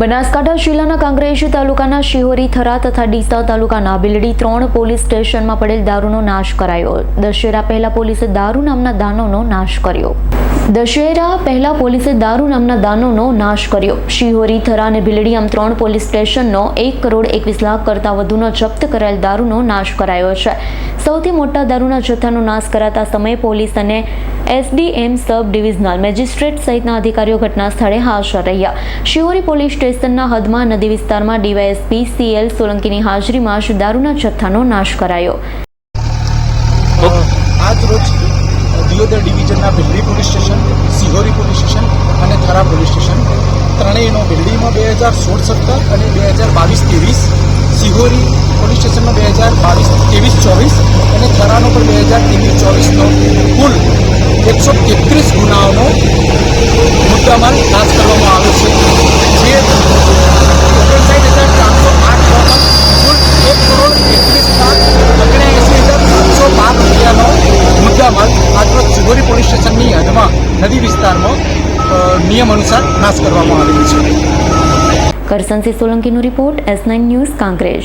બનાસકાંઠા જિલ્લાના કાંકરેજ તાલુકાના શિહોરી થરા તથા ડીસા તાલુકાના બિલડી ત્રણ પોલીસ સ્ટેશનમાં પડેલ દારૂનો નાશ કરાયો. દશેરા પહેલા પોલીસે દારૂ નામના દાનોનો નાશ કર્યો. દશેરા પહેલા પોલીસે દારૂ નામના દાનોનો નાશ કર્યો. શિહોરી થરા અને ભીલડી આમ ત્રણ પોલીસ સ્ટેશનનો એક કરોડ એકવીસ લાખ કરતાં વધુનો જપ્ત કરાયેલ દારૂનો નાશ કરાયો છે. સૌથી મોટા દારૂના જથ્થાનો નાશ કરાતા સમયે પોલીસ અને એસડીએમ સબ ડિવિઝનલ મેજિસ્ટ્રેટ સહિતના અધિકારીઓ ઘટના સ્થળે હાજર રહ્યા. શિહોરી પોલીસ સ્ટેશનના હદમાં નદી વિસ્તારમાં ડીવાયએસપી સીએલ સોલંકીની હાજરીમાં જ દારૂના જથ્થાનો નાશ કરાયો. દિયોદર ડિવિઝનના બિલ્ડી police station Sihori police station અને થરા પોલીસ સ્ટેશન ત્રણેયનો બિલ્ડીમાં બે હજાર સોળ, સત્તર અને બે હજાર બાવીસ, ત્રેવીસ સિહોરી પોલીસ સ્ટેશનમાં બે હજાર બાવીસ, ત્રેવીસ, ચોવીસ પણ બે હજાર ત્રેવીસ ચોવીસનો કુલ એકસો તેત્રીસ ગુનાઓનો મુદ્દામાલ નાશ કરવામાં આવ્યો છે. જે ઓગણસાઠ હજાર ચારસો આઠ કુલ એક કરોડ એકવીસ લાખ ઓગણએંસી હજાર સાતસો બાર રૂપિયાનો મુદ્દામાલ આજરોજ ચિહોરી પોલીસ સ્ટેશનની હદમાં નદી વિસ્તારમાં નિયમ અનુસાર નાશ કરવામાં આવેલ છે. Karsansinh સોલંકીનો report S nine news, Kankrej.